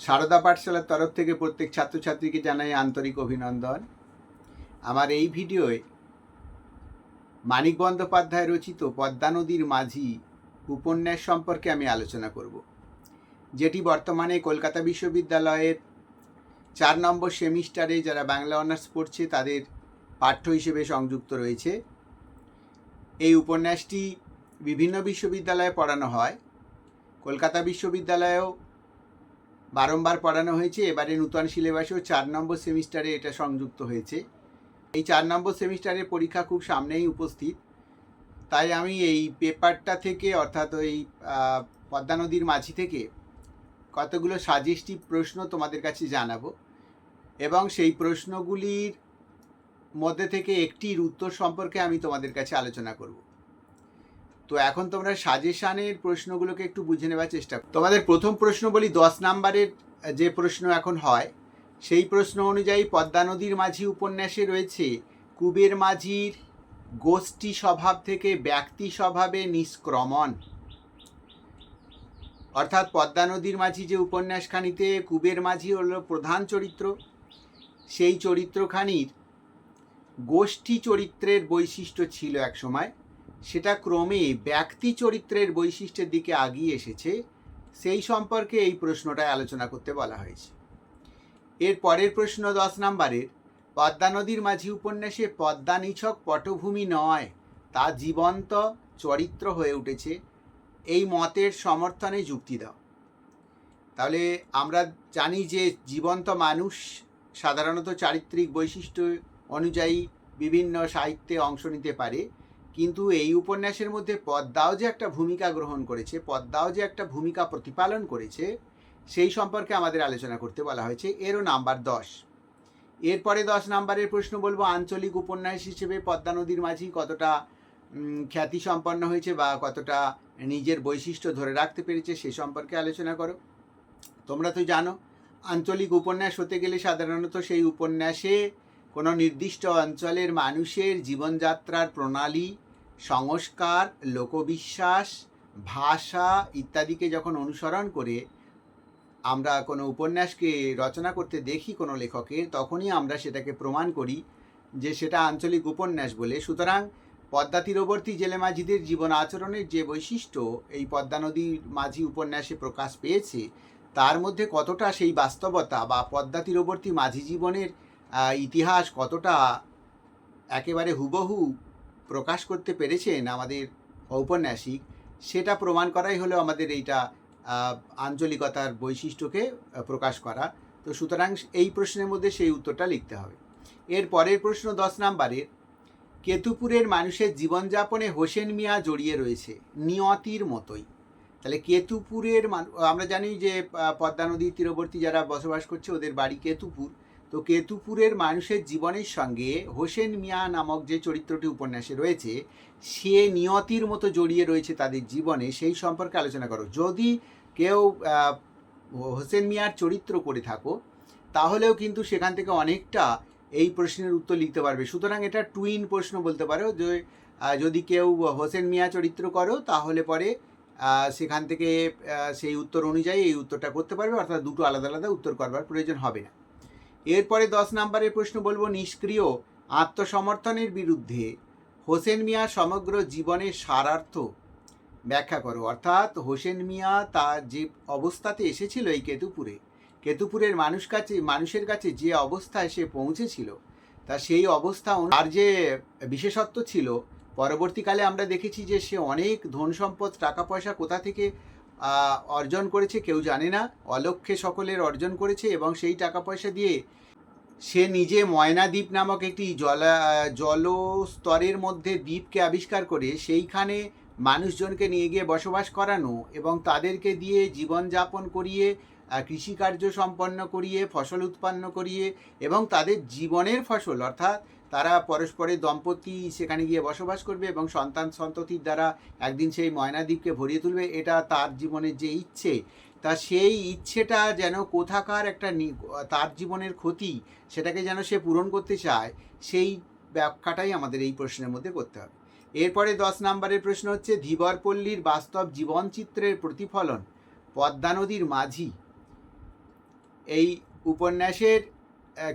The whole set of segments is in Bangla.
সারদা পাঠশালার তরফ থেকে প্রত্যেক ছাত্রছাত্রীকে জানাই আন্তরিক অভিনন্দন। আমার এই ভিডিওয় মানিক বন্দ্যোপাধ্যায় রচিত পদ্মা নদীর মাঝি উপন্যাস সম্পর্কে আমি আলোচনা করব, যেটি বর্তমানে কলকাতা বিশ্ববিদ্যালয়ের চার নম্বর সেমিস্টারে যারা বাংলা অনার্স পড়ছে তাদের পাঠ্য হিসেবে সংযুক্ত রয়েছে। এই উপন্যাসটি বিভিন্ন বিশ্ববিদ্যালয়ে পড়ানো হয়। কলকাতা বিশ্ববিদ্যালয়েও বারংবার পড়ানো হয়েছে। এবারে নূতন সিলেবাসেও চার নম্বর সেমিস্টারে এটা সংযুক্ত হয়েছে। এই চার নম্বর সেমিস্টারের পরীক্ষা খুব সামনেই উপস্থিত। তাই আমি এই পেপারটা থেকে অর্থাৎ ওই পদ্মা নদীর মাঝি থেকে কতগুলো সাজেস্টিভ প্রশ্ন তোমাদের কাছে জানাব এবং সেই প্রশ্নগুলির মধ্যে থেকে একটির উত্তর সম্পর্কে আমি তোমাদের কাছে আলোচনা করব। তো এখন তোমরা সাজেশানের প্রশ্নগুলোকে একটু বুঝে নেওয়ার চেষ্টা। তোমাদের প্রথম প্রশ্ন বলি, দশ নাম্বারের যে প্রশ্ন এখন হয়, সেই প্রশ্ন অনুযায়ী পদ্মা নদীর মাঝি উপন্যাসে রয়েছে, কুবের মাঝির গোষ্ঠী স্বভাব থেকে ব্যক্তি স্বভাবে নিষ্ক্রমণ অর্থাৎ পদ্মা নদীর মাঝি যে উপন্যাসখানিতে কুবের মাঝি হলো প্রধান চরিত্র, সেই চরিত্রখানির গোষ্ঠী চরিত্রের বৈশিষ্ট্য ছিল এক সময় সেটা ক্রমে ব্যক্তি চরিত্রের বৈশিষ্ট্যের দিকে আগিয়ে এসেছে, সেই সম্পর্কে এই প্রশ্নটায় আলোচনা করতে বলা হয়েছে। এর পরের প্রশ্ন দশ নম্বরের, পদ্মা নদীর মাঝি উপন্যাসে পদ্মা নিছক পটভূমি নয়, তা জীবন্ত চরিত্র হয়ে উঠেছে, এই মতের সমর্থনে যুক্তি দাও। তাহলে আমরা জানি যে জীবন্ত মানুষ সাধারণত চারিত্রিক বৈশিষ্ট্য অনুযায়ী বিভিন্ন সাহিত্যে অংশ নিতে পারে কিন্তু এই উপন্যাসের মধ্যে পদ্মাও যে একটা ভূমিকা গ্রহণ করেছে, পদ্মাও যে একটা ভূমিকা প্রতিপালন করেছে, সেই সম্পর্কে আমাদের আলোচনা করতে বলা হয়েছে। এরও নাম্বার দশ। এরপরে দশ নাম্বারের প্রশ্ন বলব, আঞ্চলিক উপন্যাস হিসেবে পদ্মা নদীর মাঝি কতটা খ্যাতি সম্পন্ন হয়েছে বা কতটা নিজের বৈশিষ্ট্য ধরে রাখতে পেরেছে সে সম্পর্কে আলোচনা করো। তোমরা তো জানো, আঞ্চলিক উপন্যাস হতে গেলে সাধারণত সেই উপন্যাসে কোনো নির্দিষ্ট অঞ্চলের মানুষের জীবনযাত্রার প্রণালী সংস্কার, লোকবিশ্বাস, ভাষা ইত্যাদিকে যখন অনুসরণ করে আমরা কোনো উপন্যাসকে রচনা করতে দেখি কোনো লেখকের তখনই আমরা সেটাকে প্রমাণ করি যে সেটা আঞ্চলিক উপন্যাস বলে। সুতরাং পদ্মা তীরবর্তী জেলে মাঝিদের জীবন আচরণের যে বৈশিষ্ট্য এই পদ্মা নদীর মাঝি উপন্যাসে প্রকাশ পেয়েছে, তার মধ্যে কতটা সেই বাস্তবতা বা পদ্মা তীরবর্তী মাঝি জীবনের ইতিহাস কতটা একেবারে হুবহু প্রকাশ করতে পেরেছেন আমাদের ঔপন্যাসিক, সেটা প্রমাণ করাই হলো আমাদের এইটা আঞ্চলিকতার বৈশিষ্ট্যকে প্রকাশ করা। তো সুতরাং এই প্রশ্নের মধ্যে সেই উত্তরটা লিখতে হবে। এর পরের প্রশ্ন দশ নাম্বারের, কেতুপুরের মানুষের জীবনযাপনে হোসেন মিয়া জড়িয়ে রয়েছে নিয়তির মতোই। তাহলে কেতুপুরের আমরা জানি যে পদ্মা নদীর তীরবর্তী যারা বসবাস করছে ওদের বাড়ি কেতুপুর। তো কেতুপুরের মানুষের জীবনের সঙ্গে হোসেন মিয়া নামক যে চরিত্রটি উপন্যাসে রয়েছে, সে নিয়তির মতো জড়িয়ে রয়েছে তাদের জীবনে, সেই সম্পর্কে আলোচনা করো। যদি কেউ হোসেন মিয়ার চরিত্র করে থাকো, তাহলেও কিন্তু সেখান থেকে অনেকটা এই প্রশ্নের উত্তর লিখতে পারবে। সুতরাং এটা টুইন প্রশ্ন বলতে পারো যে যদি কেউ হোসেন মিয়া চরিত্র করো, তাহলে পরে সেখান থেকে সেই উত্তর অনুযায়ী এই উত্তরটা করতে পারবে, অর্থাৎ দুটো আলাদা আলাদা উত্তর করবার প্রয়োজন হবে না। এরপরে দশ নম্বরের প্রশ্ন বলব, নিষ্ক্রিয় আত্মসমর্থনের বিরুদ্ধে হোসেন মিয়া সমগ্র জীবনের সারার্থ ব্যাখ্যা করো। অর্থাৎ হোসেন মিয়া তার যে অবস্থাতে এসেছিল এই কেতুপুরে, কেতুপুরের মানুষ কাছে, মানুষের কাছে যে অবস্থায় সে পৌঁছেছিল, তা সেই অবস্থা তার যে বিশেষত্ব ছিল, পরবর্তীকালে আমরা দেখেছি যে সে অনেক ধন সম্পদ টাকা পয়সা কোথা থেকে অর্জন করেছে, কেউ জানে না। অলক্ষ্যে সকলের অর্জন করেছে এবং সেই টাকা পয়সা দিয়ে সে নিজে ময়না দ্বীপ নামক একটি জলা, জলস্তরের মধ্যে দ্বীপকে আবিষ্কার করে সেইখানে মানুষজনকে নিয়ে গিয়ে বসবাস করানো এবং তাদেরকে দিয়ে জীবনযাপন করিয়ে কৃষিকার্য সম্পন্ন করিয়ে, ফসল উৎপন্ন করিয়ে এবং তাদের জীবনের ফসল অর্থাৎ তারা পরস্পরের দম্পতি সেখানে গিয়ে বসবাস করবে এবং সন্তান সন্ততির দ্বারা একদিন সেই ময়নাদ্বীপকে ভরিয়ে তুলবে। এটা তার জীবনের যে ইচ্ছে, তা সেই ইচ্ছেটা যেন কোথাকার একটা তার জীবনের ক্ষতি সেটাকে যেন সে পূরণ করতে চায়, সেই ব্যাখ্যাটাই আমাদের এই প্রশ্নের মধ্যে করতে হবে। এরপরে দশ নম্বরের প্রশ্ন হচ্ছে, ধীবরপল্লীর বাস্তব জীবনচিত্রের প্রতিফলন পদ্মা নদীর মাঝি। এই উপন্যাসের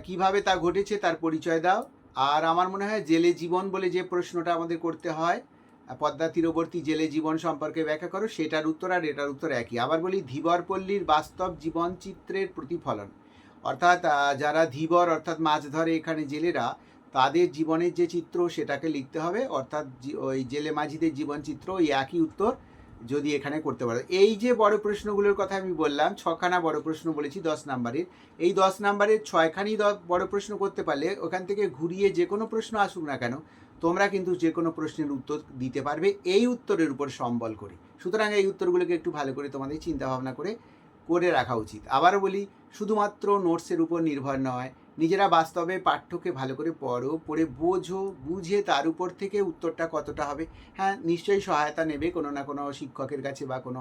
কীভাবে তা ঘটেছে তার পরিচয় দাও। আর আমার মনে হয় জেলে জীবন বলে যে প্রশ্নটা আমাদের করতে হয়, পদ্মা তীরবর্তী জেলে জীবন সম্পর্কে ব্যাখ্যা করো, সেটার উত্তর আর এটার উত্তর একই। আবার বলি ধীবর পল্লীর বাস্তব জীবন চিত্রের প্রতিফলন। অর্থাৎ যারা ধীবর অর্থাৎ মাছ ধরে এখানে জেলেরা, তাদের জীবনের যে চিত্র সেটাকে লিখতে হবে, অর্থাৎ ওই জেলে মাঝিদের জীবন চিত্র, ওই একই উত্তর যদি এখানে করতে পারো। এই যে বড় প্রশ্নগুলোর কথা আমি বললাম, ছখানা বড় প্রশ্ন বলেছি দশ নাম্বারের। এই দশ নাম্বারের ছয়খানি বড় প্রশ্ন করতে পারলে ওখান থেকে ঘুরিয়ে যে কোনো প্রশ্ন আসুক না কেন, তোমরা কিন্তু যে কোনো প্রশ্নের উত্তর দিতে পারবে এই উত্তরের উপর সম্বল করে। সুতরাং এই উত্তরগুলোকে একটু ভালো করে তোমাদের চিন্তা ভাবনা করে করে রাখা উচিত। আবারও বলি, শুধুমাত্র নোটসের উপর নির্ভর নয় নিজেরা বাস্তবে পাঠ্যকে ভালো করে পড়ো, পড়ে বোঝো, বুঝে তার উপর থেকে উত্তরটা কতটা হবে। হ্যাঁ নিশ্চয়ই সহায়তা নেবে কোনো না কোনো শিক্ষকের কাছে বা কোনো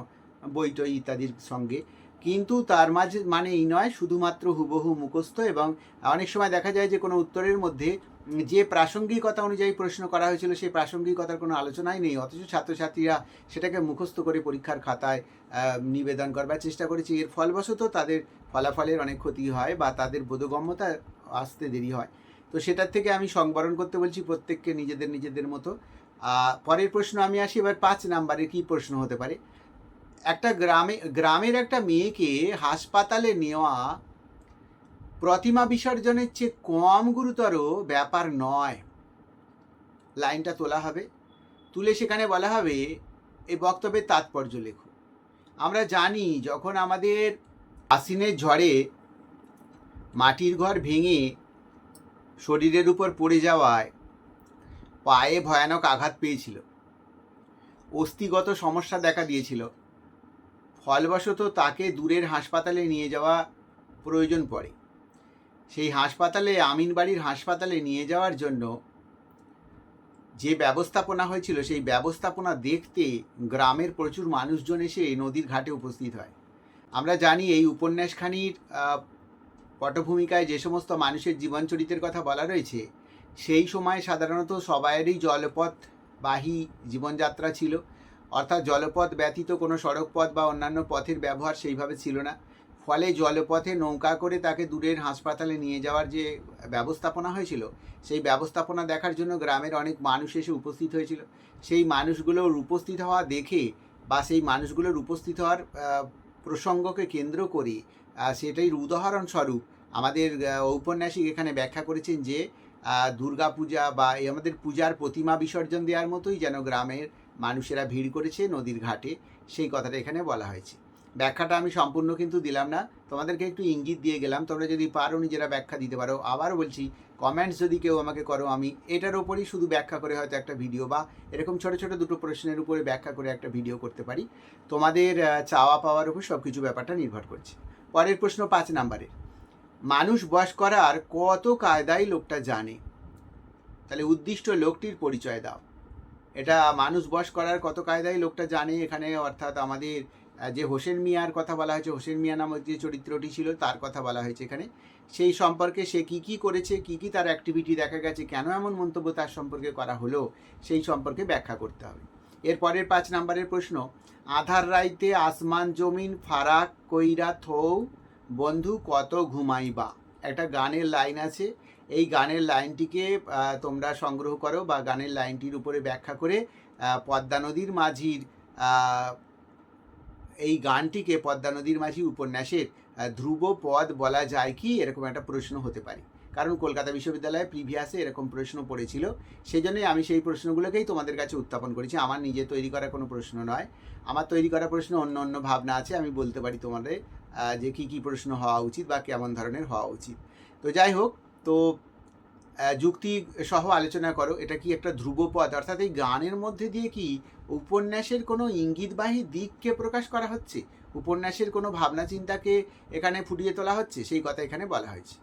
বই টই ইত্যাদির সঙ্গে। কিন্তু তার মাঝে মানে এই নয়, শুধুমাত্র হুবহু মুখস্থ এবং অনেক সময় দেখা যায় যে কোনো উত্তরের মধ্যে যে প্রাসঙ্গিকতা অনুযায়ী প্রশ্ন করা হয়েছিল সেই প্রাসঙ্গিকতার কোনো আলোচনাই নেই। অথচ ছাত্রছাত্রীরা সেটাকে মুখস্থ করে পরীক্ষার খাতায় নিবেদন করবার চেষ্টা করেছে। এর ফলবশত তাদের ফলাফলের অনেক ক্ষতি হয় বা তাদের বোধগম্যতা আসতে দেরি হয়। তো সেটার থেকে আমি সংবরণ করতে বলছি প্রত্যেককে নিজেদের নিজেদের মতো। পরের প্রশ্ন আমি আসি, এবার পাঁচ নাম্বারে কি প্রশ্ন হতে পারে? একটা গ্রামে, গ্রামের একটা মেয়েকে হাসপাতালে নেওয়া প্রতিমা বিসর্জনের চেয়ে কম গুরুতর ব্যাপার নয়। লাইনটা তোলা হবে। তুলে সেখানে বলা হবে এই বক্তব্যের তাৎপর্য লেখো। আমরা জানি যখন আমাদের আশ্বিনের ঝড়ে মাটির ঘর ভেঙে শরীরের উপর পড়ে যাওয়ায় পায়ে ভয়ানক আঘাত পেয়েছিল। অস্থিগত সমস্যা দেখা দিয়েছিল। ফলবশত তাকে দূরের হাসপাতালে নিয়ে যাওয়া প্রয়োজন পড়ে। সেই হাসপাতালে, আমিনবাড়ির হাসপাতালে নিয়ে যাওয়ার জন্য যে ব্যবস্থাপনা হয়েছিল, সেই ব্যবস্থাপনা দেখতে গ্রামের প্রচুর মানুষজন এসে নদীর ঘাটে উপস্থিত হয়। আমরা জানি এই উপন্যাসখানির পটভূমিকায় যে সমস্ত মানুষের জীবন চরিত্রের কথা বলা রয়েছে, সেই সময় সাধারণত সবাইয়েরই জলপথবাহী জীবনযাত্রা ছিল। অর্থাৎ জলপথ ব্যতীত কোনো সড়ক পথ বা অন্যান্য পথের ব্যবহার সেইভাবে ছিল না। ফলে জলপথে নৌকা করে তাকে দূরের হাসপাতালে নিয়ে যাওয়ার যে ব্যবস্থাপনা হয়েছিল, সেই ব্যবস্থাপনা দেখার জন্য গ্রামের অনেক মানুষ এসে উপস্থিত হয়েছিল। সেই মানুষগুলোর উপস্থিত হওয়া দেখে বা সেই মানুষগুলোর উপস্থিত হওয়ার প্রসঙ্গকে কেন্দ্র করে সেটাই উদাহরণস্বরূপ আমাদের ঔপন্যাসিক এখানে ব্যাখ্যা করেছেন যে দুর্গা পূজা বা এই আমাদের পূজার প্রতিমা বিসর্জন দেওয়ার মতোই যেন গ্রামের মানুষেরা ভিড় করেছে নদীর ঘাটে, সেই কথাটা এখানে বলা হয়েছে। ব্যাখ্যাটা আমি সম্পূর্ণ কিন্তু দিলাম না। তোমাদেরকে একটু ইঙ্গিত দিয়ে গেলাম। তোমরা যদি পারো নিজেরা ব্যাখ্যা দিতে পারো। আবার বলছি কমেন্টস যদি কেউ আমাকে করো, আমি এটার ওপরই শুধু ব্যাখ্যা করে হয়তো একটা ভিডিও বা এরকম ছোটো ছোটো দুটো প্রশ্নের উপরে ব্যাখ্যা করে একটা ভিডিও করতে পারি। তোমাদের চাওয়া পাওয়ার উপর সব কিছু ব্যাপারটা নির্ভর করছে। পরের প্রশ্ন পাঁচ নাম্বারে মানুষ বস করার কত কায়দায় লোকটা জানে? তাহলে উদ্দিষ্ট লোকটির পরিচয় দাও। এটা মানুষ বস করার কত কায়দায় লোকটা জানে এখানে? অর্থাৎ আমাদের যে হোসেন মিয়ার কথা বলা হয়েছে, হোসেন মিয়া নামক যে চরিত্রটি ছিল, তার কথা বলা হয়েছে এখানে। সেই সম্পর্কে সে কি কি করেছে, কি কি তার অ্যাক্টিভিটি দেখা গেছে, কেন এমন মন্তব্য তার সম্পর্কে করা হলো, সেই সম্পর্কে ব্যাখ্যা করতে হবে। এরপরের পাঁচ নম্বরের প্রশ্ন, আধার রাইতে আসমান জমিন, ফারাক, কইরা, থৌ, বন্ধু কত ঘুমাইবা? একটা গানের লাইন আছে, এই গানের লাইনটিকে তোমরা সংগ্রহ করো বা গানের লাইনটির উপরে ব্যাখ্যা করে পদ্মা নদীর মাঝির এই গানটিকে পদ্মা নদীর মাঝি উপন্যাসের ধ্রুব পদ বলা যায় কি? এরকম একটা প্রশ্ন হতে পারে। কারণ কলকাতা বিশ্ববিদ্যালয়ে প্রিভিয়াসে এরকম প্রশ্ন পড়েছিল। সেই জন্যই আমি সেই প্রশ্নগুলোকেই তোমাদের কাছে উত্থাপন করেছি। আমার নিজে তৈরি করা কোনো প্রশ্ন নয়। আমার তৈরি করা প্রশ্ন অন্য অন্য ভাবনা আছে। আমি বলতে পারি তোমাদের যে কী কী প্রশ্ন হওয়া উচিত বা কেমন ধরনের হওয়া উচিত। তো যাই হোক, তো যুক্তি সহ আলোচনা করো। এটা কি একটা ধ্রুবপদ? অর্থাৎ এই গানের মধ্যে দিয়ে কি উপন্যাসের কোনো ইঙ্গিতবাহী দিককে প্রকাশ করা হচ্ছে? উপন্যাসের কোনো ভাবনা চিন্তাকে এখানে ফুটিয়ে তোলা হচ্ছে? সেই কথা এখানে বলা হয়েছে।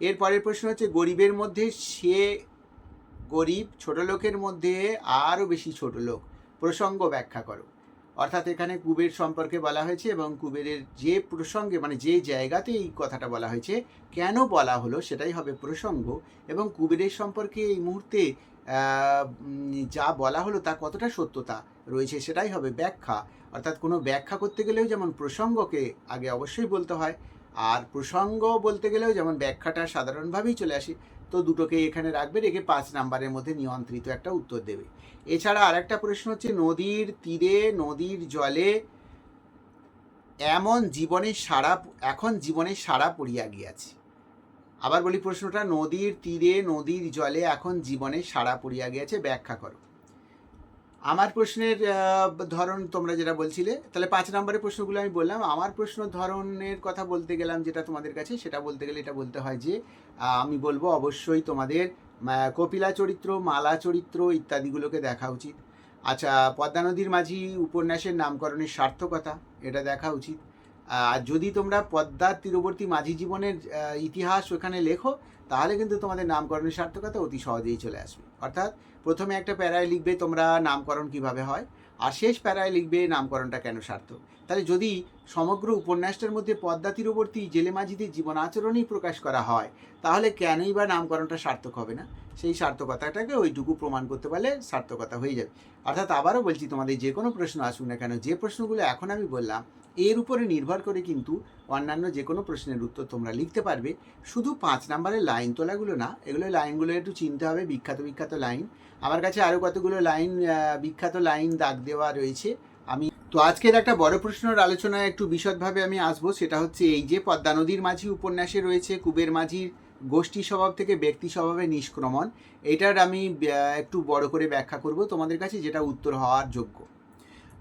এর পরের প্রশ্ন হচ্ছে, গরিবের মধ্যে সে গরিব, ছোট লোকের মধ্যে আরও বেশি ছোট লোক। প্রসঙ্গ ব্যাখ্যা করো। অর্থাৎ এখানে কুবের সম্পর্কে বলা হয়েছে এবং কুবেরের যে প্রসঙ্গে মানে যে জায়গাতে এই কথাটা বলা হয়েছে, কেন বলা হলো সেটাই হবে প্রসঙ্গ। এবং কুবেরের সম্পর্কে এই মুহূর্তে যা বলা হলো তা কতটা সত্যতা রয়েছে সেটাই হবে ব্যাখ্যা। অর্থাৎ কোনো ব্যাখ্যা করতে গেলেও যেমন প্রসঙ্গকে আগে অবশ্যই বলতে হয়, আর প্রসঙ্গ বলতে গেলেও যেমন ব্যাখ্যাটা সাধারণভাবেই চলে আসে, তো দুটোকে এখানে রাখবে, রেখে পাঁচ নাম্বারের মধ্যে নিয়ন্ত্রিত একটা উত্তর দেবে। এছাড়া আরেকটা প্রশ্ন হচ্ছে, নদীর তীরে, নদীর জলে এমন জীবনের সারা এখন জীবনের সারা পড়িয়া গিয়াছে। আবার বলি প্রশ্নটা, নদীর তীরে, নদীর জলে এখন জীবনে সারা পড়িয়া গিয়াছে, ব্যাখ্যা করো। আমার প্রশ্নের ধরন তোমরা যেটা বলছিলে, তাহলে পাঁচ নম্বরের প্রশ্নগুলো আমি বললাম। আমার প্রশ্ন ধরনের কথা বলতে গেলাম যেটা তোমাদের কাছে, সেটা বলতে গেলে এটা বলতে হয় যে আমি বলব অবশ্যই তোমাদের কপিলা চরিত্র, মালা চরিত্র ইত্যাদিগুলোকে দেখা উচিত। আচ্ছা পদ্মা নদীর মাঝি উপন্যাসের নামকরণের সার্থকতা, এটা দেখা উচিত। যদি তোমরা পদ্মার তীরবর্তী মাঝি জীবনের ইতিহাস ওখানে লেখো, তাহলে কিন্তু তোমাদের নামকরণের সার্থকতা অতি সহজেই চলে আসবে। অর্থাৎ প্রথমে একটা প্যারায় লিখবে তোমরা নামকরণ কীভাবে হয়, আর শেষ প্যারায় লিখবে নামকরণটা কেন সার্থক। তাহলে যদি সমগ্র উপন্যাসটার মধ্যে পদ্মা তীরবর্তী জেলে মাঝিদের জীবন আচরণই প্রকাশ করা হয়, তাহলে কেনই বা নামকরণটা সার্থক হবে না? সেই সার্থকতাটাকে ওইটুকু প্রমাণ করতে পারলে সার্থকতা হয়ে যাবে। অর্থাৎ আবারও বলছি, তোমাদের যে কোনো প্রশ্ন আসুক না কেন, যে প্রশ্নগুলো এখন আমি বললাম, এর উপরে নির্ভর করে কিন্তু অন্যান্য যে কোনো প্রশ্নের উত্তর তোমরা লিখতে পারবে। শুধু পাঁচ নাম্বারের লাইন তোলাগুলো না, এগুলো লাইনগুলো একটু চিনতে হবে, বিখ্যাত বিখ্যাত লাইন। আমার কাছে আরও কতগুলো লাইন বিখ্যাত লাইন দাগ দেওয়া রয়েছে, আমি তো আজকের একটা বড় প্রশ্নের আলোচনায় একটু বিশদভাবে আমি আসব। সেটা হচ্ছে এই যে পদ্মা নদীর মাঝি উপন্যাসে রয়েছে, কুবের মাঝির গোষ্ঠী স্বভাব থেকে ব্যক্তি স্বভাবে নিষ্ক্রমণ, এটার আমি একটু বড় করে ব্যাখ্যা করব তোমাদের কাছে, যেটা উত্তর হওয়ার যোগ্য।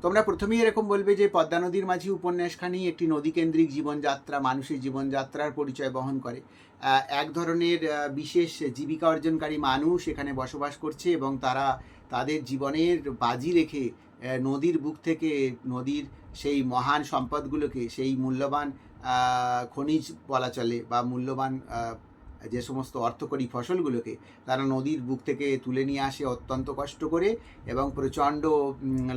তোমরা প্রথমেই এরকম বলবে যে পদ্মা নদীর মাঝি উপন্যাসখানি একটি নদীকেন্দ্রিক জীবনযাত্রা, মানুষের জীবনযাত্রার পরিচয় বহন করে। এক ধরনের বিশেষ জীবিকা অর্জনকারী মানুষ এখানে বসবাস করছে এবং তারা তাদের জীবনের বাজি রেখে নদীর বুক থেকে নদীর সেই মহান সম্পদগুলোকে, সেই মূল্যবান খনিজ বলা চলে বা মূল্যবান যে সমস্ত অর্থকরী ফসলগুলোকে তারা নদীর বুক থেকে তুলে নিয়ে আসে অত্যন্ত কষ্ট করে এবং প্রচণ্ড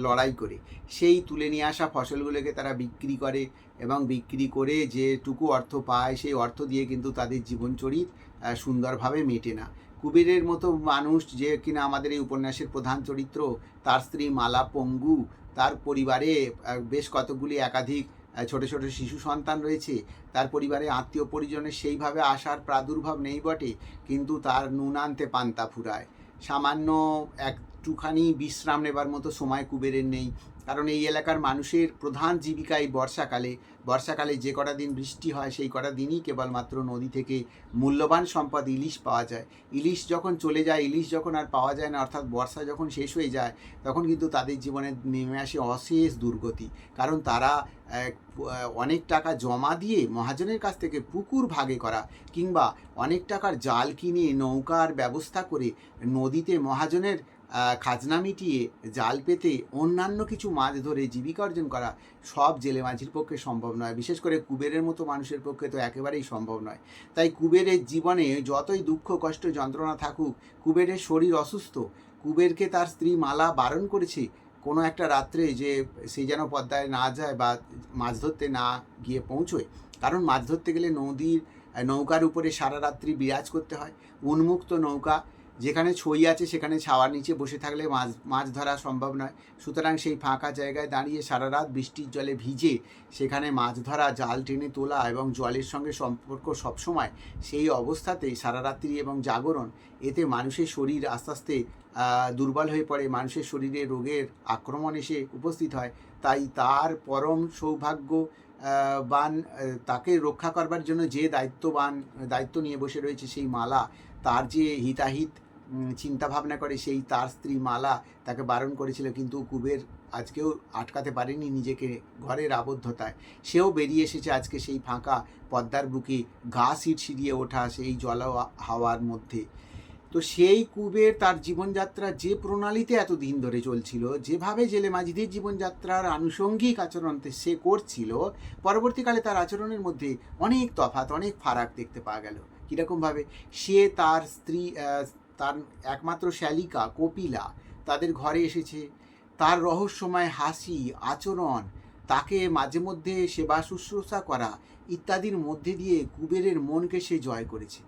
লড়াই করে। সেই তুলে নিয়ে আসা ফসলগুলোকে তারা বিক্রি করে এবং বিক্রি করে যেটুকু অর্থ পায় সেই অর্থ দিয়ে কিন্তু তাদের জীবনচরিত সুন্দরভাবে মেটে না। কুবেরের মতো মানুষ যে কিনা আমাদের এই উপন্যাসের প্রধান চরিত্র, তার স্ত্রী মালা পঙ্গু, তার পরিবারে বেশ কতগুলি একাধিক ছোট ছোট শিশু সন্তান রয়েছে, তার পরিবারে আত্মীয় পরিজনের সেইভাবে আসার প্রাদুর্ভাব নেই বটে, কিন্তু তার নুন আনতে পান্তা ফুরায়। সামান্য একটুখানি বিশ্রাম নেবার মতো সময় কুবেরের নেই। কারণ এই এলাকার মানুষের প্রধান জীবিকা এই বর্ষাকালে। বর্ষাকালে যে কটা দিন বৃষ্টি হয়, সেই কটা দিনই কেবলমাত্র নদী থেকে মূল্যবান সম্পদ ইলিশ পাওয়া যায়। ইলিশ যখন চলে যায়, ইলিশ যখন আর পাওয়া যায় না, অর্থাৎ বর্ষা যখন শেষ হয়ে যায়, তখন কিন্তু তাদের জীবনে নেমে আসে অশেষ দুর্গতি। কারণ তারা অনেক টাকা জমা দিয়ে মহাজনের কাছ থেকে পুকুর ভাগে করা কিংবা অনেক টাকার জাল কিনে নৌকার ব্যবস্থা করে নদীতে মহাজনের খাজনা মিটিয়ে জাল পেতে অন্যান্য কিছু মাছ ধরে জীবিকা অর্জন করা সব জেলে মাঝির পক্ষে সম্ভব নয়। বিশেষ করে কুবেরের মতো মানুষের পক্ষে তো একেবারেই সম্ভব নয়। তাই কুবেরের জীবনে যতই দুঃখ, কষ্ট, যন্ত্রণা থাকুক, কুবেরের শরীর অসুস্থ। কুবেরকে তার স্ত্রী মালা বারণ করেছে কোনো একটা রাত্রে যে সে যেন পদ্মায় না যায় বা মাছ ধরতে না গিয়ে পৌঁছয়। কারণ মাছ ধরতে গেলে নদীর, নৌকার উপরে সারা রাত্রি বিরাজ করতে হয়। উন্মুক্ত নৌকা যেখানে ছই আছে সেখানে ছাওয়ার নিচে বসে থাকলে মাছ মাছ ধরা সম্ভব নয়। সুতরাং সেই ফাঁকা জায়গায় দাঁড়িয়ে সারা রাত বৃষ্টির জলে ভিজে সেখানে মাছ ধরা, জাল টেনে তোলা এবং জলের সঙ্গে সম্পর্ক সবসময় সেই অবস্থাতেই সারা রাত্রি এবং জাগরণ। এতে মানুষের শরীর আস্তে আস্তে দুর্বল হয়ে পড়ে, মানুষের শরীরে রোগের আক্রমণ এসে উপস্থিত হয়। তাই তার পরম সৌভাগ্য বান তাকে রক্ষা করবার জন্য যে দায়িত্ববান, দায়িত্ব নিয়ে বসে রয়েছে সেই মালা, তার যে হিতাহিত চিন্তা ভাবনা করে সেই তার স্ত্রী মালা তাকে বারণ করেছিল, কিন্তু কুবের আজকেও আটকাতে পারেনি নিজেকে ঘরের আবদ্ধতায়। সেও বেরিয়ে এসেছে আজকে সেই ফাঁকা পদ্মার বুকে, গা সিটসিড়িয়ে ওঠা সেই জল হাওয়ার মধ্যে। তো সেই কুবের তার জীবনযাত্রা যে প্রণালীতে এত দিন ধরে চলছিল, যেভাবে জেলে মাঝিদের জীবনযাত্রার আনুষঙ্গিক আচরণতে সে করছিল, পরবর্তীকালে তার আচরণের মধ্যে অনেক তফাৎ, অনেক ফারাক দেখতে পাওয়া গেল। কীরকমভাবে সে তার স্ত্রী তার একমাত্র শ্যালিকা কপিলা তাদের ঘরে এসেছে। তার রহস্যময় হাসি, আচরণ, তাকে মাঝে মধ্যে সেবা শুশ্রূষা করা ইত্যাদির মধ্যে দিয়ে কুবেরের মনকে সে জয় করেছে।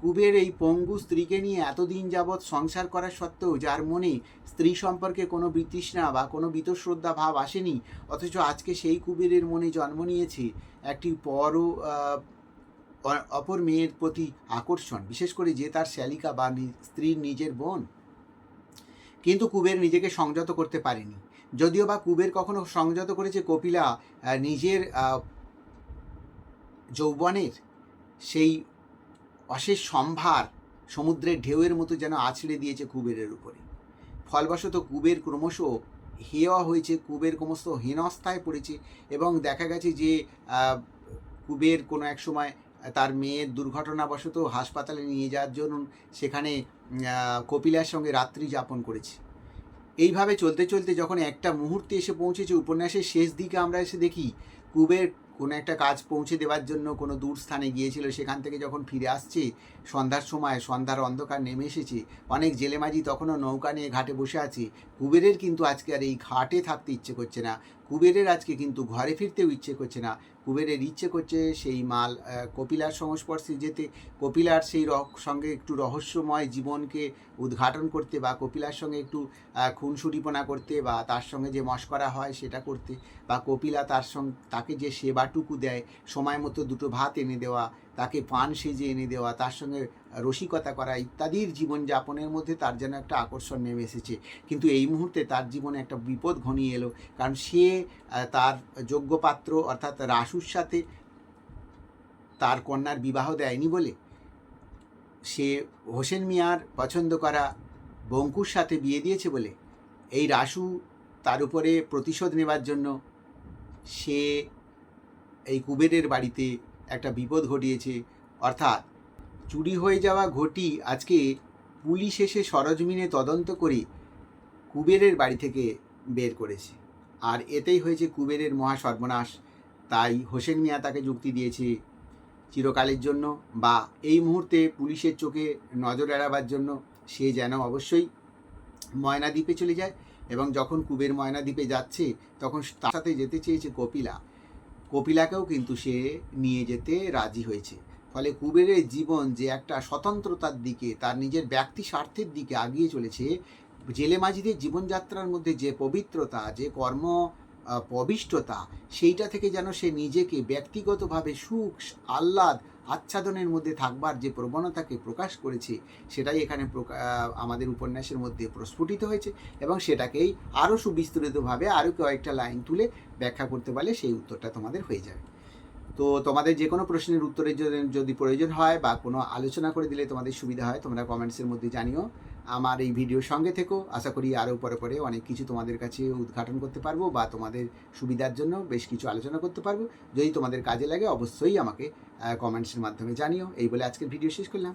কুবের এই পঙ্গু স্ত্রীকে নিয়ে এতদিন যাবৎ সংসার করা সত্ত্বেও যার মনে স্ত্রী সম্পর্কে কোনো বিতৃষ্ণা বা কোনো বীতশ্রদ্ধা ভাব আসেনি, অথচ আজকে সেই কুবেরের মনে জন্ম নিয়েছে একটি পর অপর মেয়ের প্রতি আকর্ষণ, বিশেষ করে যে তার শ্যালিকা বা স্ত্রীর নিজের বোন। কিন্তু কুবের নিজেকে সংযত করতে পারেনি। যদিও বা কুবের কখনো সংযত করেছে কপিলা নিজের যৌবনের সেই অশেষ সম্ভার সমুদ্রের ঢেউয়ের মতো যেন আছড়ে দিয়েছে কুবেরের উপরে। ফলবশত কুবের ক্রমশ হেওয়া হয়েছে, কুবের ক্রমশ হীনস্থায় পড়েছে এবং দেখা গেছে যে কুবের কোনো এক সময় তার মেয়ের দুর্ঘটনাবশত হাসপাতালে নিয়ে যাওয়ার জন্য সেখানে কপিলার সঙ্গে রাত্রি যাপন করেছে। এইভাবে চলতে চলতে যখন একটা মুহূর্তে এসে পৌঁছেছে উপন্যাসের শেষ দিকে আমরা এসে দেখি, কুবের কোনো একটা কাজ পৌঁছে দেওয়ার জন্য কোনো দূর স্থানে গিয়েছিল। সেখান থেকে যখন ফিরে আসছে, সন্ধ্যার সময় সন্ধ্যার অন্ধকার নেমে এসেছে। অনেক জেলেমাজি তখনও নৌকা নিয়ে ঘাটে বসে আছে। কুবেরের কিন্তু আজকে আর এই ঘাটে থাকতে ইচ্ছে করছে না। কুবেরের আজকে কিন্তু ঘরে ফিরতেও ইচ্ছে করছে না। কুবেরের ইচ্ছে করছে সেই মাল কপিলার সংস্পর্শে যেতে। কপিলার সেই সঙ্গে একটু রহস্যময় জীবনকে উদ্ঘাটন করতে বা কপিলার সঙ্গে একটু খুনসুটিপনা করতে বা তার সঙ্গে যে মস্করা হয় সেটা করতে বা কপিলা তার সঙ্গে তাকে যে সেবাটুকু দেয়, সময় মতো দুটো ভাত এনে দেওয়া তাকে পান সেজে এনে দেওয়া, তার সঙ্গে রসিকতা করা ইত্যাদির জীবনযাপনের মধ্যে তার যেন একটা আকর্ষণ নেমে এসেছে। কিন্তু এই মুহূর্তে তার জীবনে একটা বিপদ ঘনিয়ে এলো, কারণ সে তার যোগ্য পাত্র অর্থাৎ রাসুর সাথে তার কন্যার বিবাহ দেয়নি বলে সে হোসেন মিয়ার পছন্দ করা বঙ্কুর সাথে বিয়ে দিয়েছে বলে এই রাসু তার উপরে প্রতিশোধ নেবার জন্য সে এই কুবেরের বাড়িতে একটা বিপদ ঘটিয়েছে। অর্থাৎ চুরি হয়ে যাওয়া ঘটি আজকে পুলিশ এসে সরজমিনে তদন্ত করে কুবেরের বাড়ি থেকে বের করেছে। আর এতেই হয়েছে কুবেরের মহা সর্বনাশ। তাই হোসেন মিয়া তাকে যুক্তি দিয়েছে চিরকালের জন্য বা এই মুহূর্তে পুলিশের চোখে নজর এড়াবার জন্য। সে যেন অবশ্যই ময়নাদ্বীপে চলে যায় এবং যখন কুবের ময়নাদ্বীপে যাচ্ছে, তখন তার সাথে যেতে চেয়েছে কপিলা। কপিলাকেও কিন্তু সে নিয়ে যেতে রাজি হয়েছে। ফলে কুবেরের জীবন যে একটা স্বতন্ত্রতার দিকে, তার নিজের ব্যক্তি স্বার্থের দিকে আগিয়ে চলেছে, জেলে মাঝিদের জীবনযাত্রার মধ্যে যে পবিত্রতা, যে কর্ম পবিষ্টতা, সেইটা থেকে যেন সে নিজেকে ব্যক্তিগতভাবে সুখ, আহ্লাদ আচ্ছাদনের মধ্যে থাকবার যে প্রবণতাকে প্রকাশ করেছে, সেটাই এখানে আমাদের উপন্যাসের মধ্যে প্রস্ফুটিত হয়েছে এবং সেটাকেই আরও সুবিস্তৃতভাবে আরও কয়েকটা লাইন তুলে ব্যাখ্যা করতে পারলে সেই উত্তরটা তোমাদের হয়ে যাবে। তো তোমাদের যে কোনো প্রশ্নের উত্তরের যদি- যদি প্রয়োজন হয় বা কোনো আলোচনা করে দিলে তোমাদের সুবিধা হয়, তোমরা কমেন্টসের মধ্যে জানিও। আমার এই ভিডিওর সঙ্গে থেকো। আশা করি আরও পরে পরে অনেক কিছু তোমাদের কাছে উদ্ঘাটন করতে পারব বা তোমাদের সুবিধার জন্য বেশ কিছু আলোচনা করতে পারব। যদি তোমাদের কাজে লাগে, অবশ্যই আমাকে কমেন্টসের মাধ্যমে জানিও। এই বলে আজকের ভিডিও শেষ করলাম।